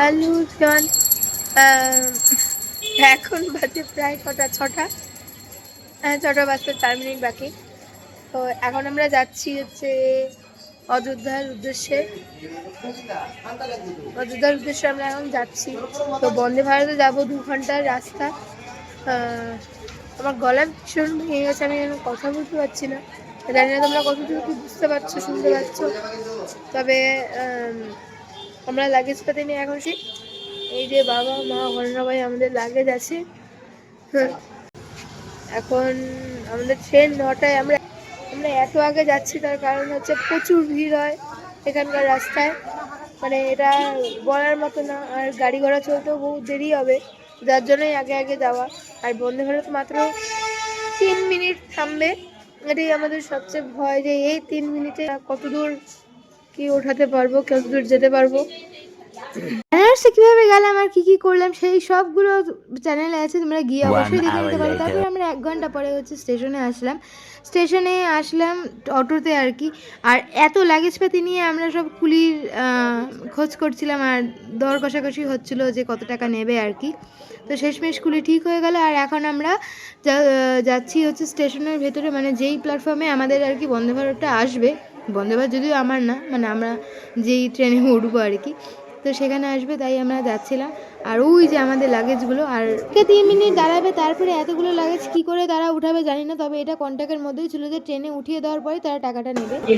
Hello জন এখন বাজে প্রায় কটা ছটা। হ্যাঁ ছটা বাজতে চার মিনিট বাকি। তো এখন আমরা যাচ্ছি হচ্ছে অযোধ্যার উদ্দেশ্যে। অযোধ্যার উদ্দেশ্যে আমরা এখন যাচ্ছি। তো বন্দে ভারতে যাব দু ঘণ্টার রাস্তা। আমার গলা ভীষণ ভেঙে গেছে, আমি এখন কথা বলতে পারছি না। জানি না তোমরা কতটুকু বুঝতে পারছ, শুনতে পাচ্ছ। তবে আমরা লাগেজ পাতি নিয়ে এখন সে এই যে বাবা, মা ঘটনা ভাই আমাদের লাগেজ আছে। এখন আমাদের ট্রেন নটায় আমরা আমরা এত আগে যাচ্ছি, তার কারণ হচ্ছে প্রচুর ভিড় হয় এখানকার রাস্তায়। মানে এটা বলার মতো না, আর গাড়ি ঘোড়া চলতেও বহু দেরি হবে, যার জন্যই আগে আগে যাওয়া। আর বন্দে ভারত মাত্র তিন মিনিট থামবে। এটাই আমাদের সবচেয়ে ভয় যে এই তিন মিনিটে কত দূর কি ওঠাতে পারব কত দূর যেতে পারব? বেনারসে কীভাবে গেলাম আর কি কি করলাম সেই সবগুলো চ্যানেলে আছে তোমরা গিয়ে অবশ্যই দেখে নিতে পারো. তারপরে আমরা এক ঘণ্টা পরে হচ্ছে স্টেশনে আসলাম। স্টেশনে আসলাম অটোতে আর কি। আর এত লাগেজ পাতি নিয়ে আমরা সব কুলির খোঁজ করছিলাম আর দর কষাকষি হচ্ছিল যে কত টাকা নেবে আর কি। তো শেষমেশ কুলি ঠিক হয়ে গেল আর এখন আমরা যা- যাচ্ছি হচ্ছে স্টেশনের ভেতরে। মানে যেই প্ল্যাটফর্মে আমাদের আর কি বন্দে ভারতটা আসবে বন্দে ভারত যদিও আমার না মানে আমরা যেই ট্রেনে উঠবো আর কি, তো সেখানে আসবে তাই আমরা যাচ্ছিলাম। আর ওই যে আমাদের লাগেজগুলো আর কে তিন মিনিট দাঁড়াবে, তারপরে এতগুলো লাগেজ কি করে তারা উঠাবে জানি না, তবে এটা কন্ট্যাক্টের মধ্যেই ছিল যে ট্রেনে উঠিয়ে দেওয়ার পরে তারা টাকাটা নেবে। ये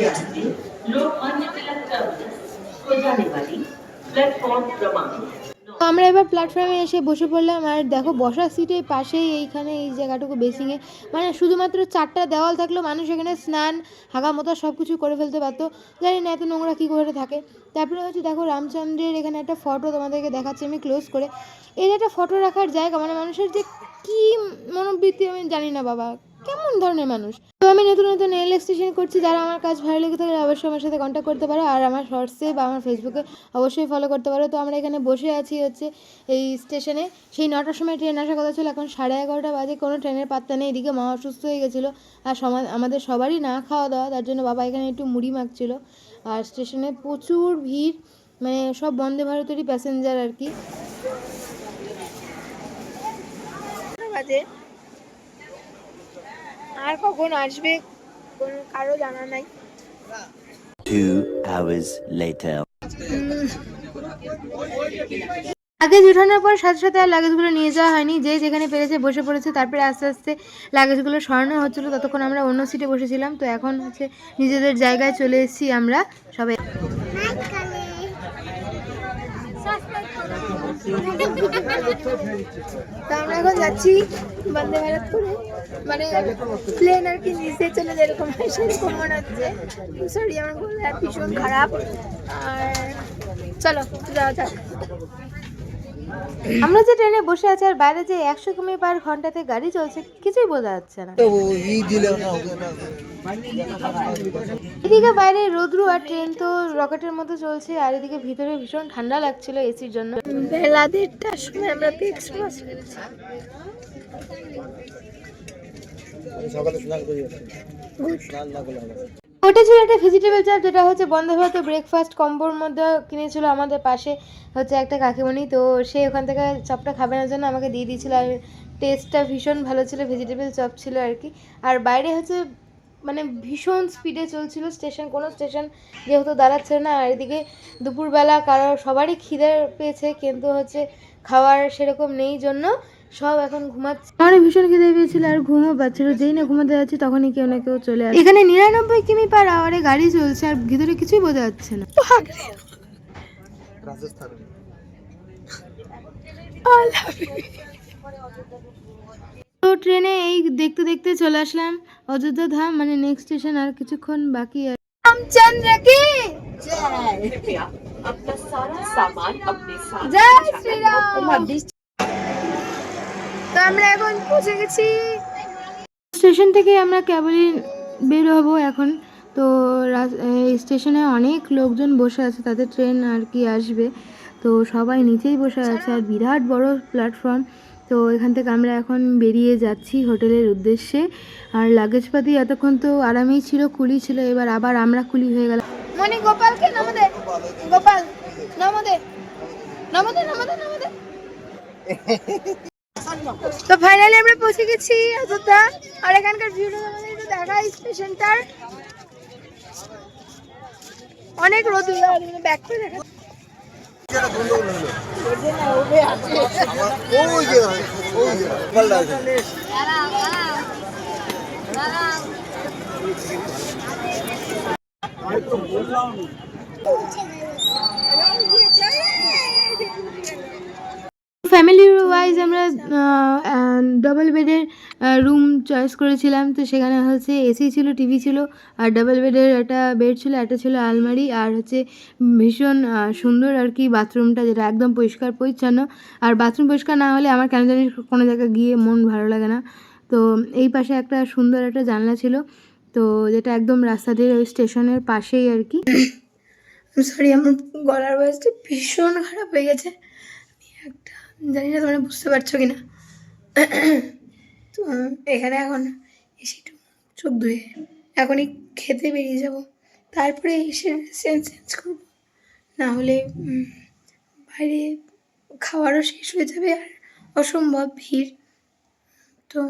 আমরা এবার প্ল্যাটফর্মে এসে বসে পড়লাম আর দেখো বসার সিটের পাশেই এইখানে এই জায়গাটুকু বেসিংয়ে মানে শুধুমাত্র চারটা দেওয়াল থাকলেও মানুষ এখানে স্নান হাগামোতা সব কিছু করে ফেলতে পারতো। জানি না এত নোংরা কী করে থাকে। তারপরে হচ্ছে দেখো রামচন্দ্রের এখানে একটা ফটো তোমাদেরকে দেখাচ্ছি আমি ক্লোজ করে। এর একটা ফটো রাখার জায়গা মানে মানুষের যে কী মনোবৃত্তি আমি জানি না বাবা। কেমন ধরনের মানুষ? তো আমি নতুন নতুন এল স্টেশন করছি, যারা আমার কাজ ভালো লেগে থাকলে অবশ্যই আমার সাথে কন্ট্যাক্ট করতে পারো। আর আমার শর্টসে বা আমার ফেসবুকে অবশ্যই ফলো করতে পারো। তো আমরা এখানে বসে আছি হচ্ছে এই স্টেশনে সেই নটার সময় ট্রেন আসার কথা ছিল, এখন সাড়ে এগারোটা বাজে, কোনো ট্রেনের পাত্তা নেই। এদিকে মা অসুস্থ হয়ে গেছিল, আর আমাদের সবারই না খাওয়া দাওয়া, তার জন্য বাবা এখানে একটু মুড়ি মাখছিল। আর স্টেশনে প্রচুর ভিড় মানে সব বন্দে ভারতেরই প্যাসেঞ্জার আর কি। বাজে। আর কখন আসবে? কোনো কারও জানা নাই। Two hours later. লাগেজ উঠানোর পর সাথে সাথে আর লাগেজগুলো নিয়ে যাওয়া হয়নি। যে যেখানে পেরেছে বসে পড়েছে তারপরে আস্তে আস্তে লাগেজগুলো সরানো হচ্ছিল। ততক্ষণ আমরা অন্য সিটে বসেছিলাম। তো এখন হচ্ছে নিজেদের জায়গায় চলে এসেছি আমরা সবাই। তো আমরা এখন যাচ্ছি বন্দে ভারত করে। মানে প্লেন আর কি নিচে চলে যায় এরকম সেরকম মনে হচ্ছে। সরি আমার গলা ভীষণ খারাপ। আর চলো, যাওয়া যাক। আমরা যে ট্রেনে বসে আছি আর বাইরে যে একশো কিমি পার ঘন্টাতে গাড়ি চলছে কিছুই বোঝা যাচ্ছে না। এদিকে বাইরে রোদ্রু আর ট্রেন তো রকেটের মতো চলছে আর এদিকে ভিতরে ভীষণ ঠান্ডা লাগছিল এসির জন্য। বেলা দেড়টার সময় আমরা এক্সপ্রেস ওটা ছিল একটা ভেজিটেবল চাপ যেটা হচ্ছে বন্ধ ভারত ব্রেকফাস্ট কম্বোর মধ্যে কিনেছিল আমাদের পাশে হচ্ছে একটা কাকিমণি। তো সে ওখান থেকে চপটা খাবে না জন্য আমাকে দিয়ে দিয়েছিল আর টেস্টটা ভীষণ ভালো ছিল ভেজিটেবল চপ ছিল আর কি। আর বাইরে হচ্ছে মানে ভীষণ স্পিডে চলছিল স্টেশন কোনো স্টেশন যেহেতু দাঁড়াচ্ছে না। আর এদিকে দুপুরবেলা কারও সবারই খিদে পেয়েছে, কিন্তু হচ্ছে খাওয়ার সেরকম নেই জন্য সব এখন ঘুমাচ্ছে। আমার ভীষণ খেতে পেয়েছিল আর ঘুমো পাচ্ছিল। যেই না ঘুমাতে যাচ্ছে তখনই কেউ না কেউ চলে আসে। এখানে নিরানব্বই কিমি পার আওয়ারে গাড়ি চলছে আর ভিতরে কিছুই বোঝা যাচ্ছে না। তো ট্রেনে এই দেখতে দেখতে চলে আসলাম। অযোধ্যা ধাম মানে নেক্সট স্টেশন আর কিছুক্ষণ বাকি আর তো আমরা এখন পৌঁছে গেছি। স্টেশন থেকে আমরা কেবলই বের হব এখন। তো এই স্টেশনে অনেক লোকজন বসে আছে তাদের ট্রেন আর কি আসবে। তো সবাই নিচেই বসে আছে আর বিরাট বড় প্ল্যাটফর্ম। তো এখান থেকে আমরা এখন বেরিয়ে যাচ্ছি হোটেলের উদ্দেশ্যে। আর লাগেজপাতি এতক্ষণ তো আরামেই ছিল কুলি ছিল এবার আবার আমরা কুলি হয়ে গেলাম। মনি গোপালকে নামদে গোপাল। নামদে তো ফাইনালি আমরা পৌঁছে গেছি অযোধ্যা। আর এখানকার ভিউটা আমাদের একটু দেখাই স্টেশনটার অনেক রোদ ব্যাক করে দেখা ফ্যামিলি ওয়াইজ আমরা ডবল বেডের রুম চয়েস করেছিলাম। তো সেখানে হচ্ছে এসি ছিল টিভি ছিল, আর ডাবল বেডের একটা বেড ছিল, একটা ছিল আলমারি, আর হচ্ছে ভীষণ সুন্দর আর কি বাথরুমটা, যেটা একদম পরিষ্কার, পরিচ্ছন্ন। আর বাথরুম পরিষ্কার না হলে আমার কেন জানি কোনো জায়গায় গিয়ে মন ভালো লাগে না। তো এই পাশে একটা সুন্দর একটা জানলা ছিল, তো যেটা একদম রাস্তা দিয়ে ওই স্টেশনের পাশেই আর কি। সরি আমার গলার ভয়েসটা ভীষণ খারাপ হয়ে গেছে। একটা, জানি না তোমরা বুঝতে পারছ কি না তো এখানে এখন এসে একটু চোখ ধুয়ে এখনই খেতে বেরিয়ে যাব। তারপরে এসে সেন্স চেঞ্জ করব। না হলে বাইরে খাওয়ারও শেষ হয়ে যাবে আর অসম্ভব ভিড়। তো,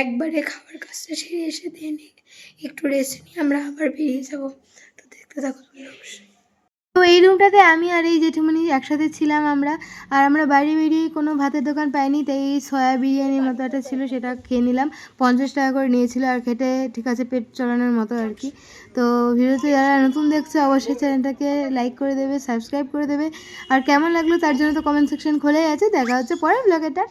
একবারে খাবার কাজটা সেরে এসে দিয়ে একটু রেস্ট নিয়ে আমরা আবার বেরিয়ে যাব। তো দেখতে থাকো অবশ্যই। তো এই রুমটাতে আমি আর এই জেঠুমনি একসাথে ছিলাম আমরা। আর আমরা বাইরে বেরিয়ে কোনো ভাতের দোকান পাইনি, তাই এই সয়া বিরিয়ানির মতো একটা ছিল, সেটা খেয়ে নিলাম। পঞ্চাশ টাকা করে নিয়েছিল আর খেতে ঠিক আছে, পেট চড়ানোর মতো আর কি। তো ভিডিওতে যারা নতুন দেখছে, অবশ্যই চ্যানেলটাকে লাইক করে দেবে সাবস্ক্রাইব করে দেবে। আর কেমন লাগল তার জন্য তো কমেন্ট সেকশন খোলাই আছে। দেখা হচ্ছে পরের ব্লগেটা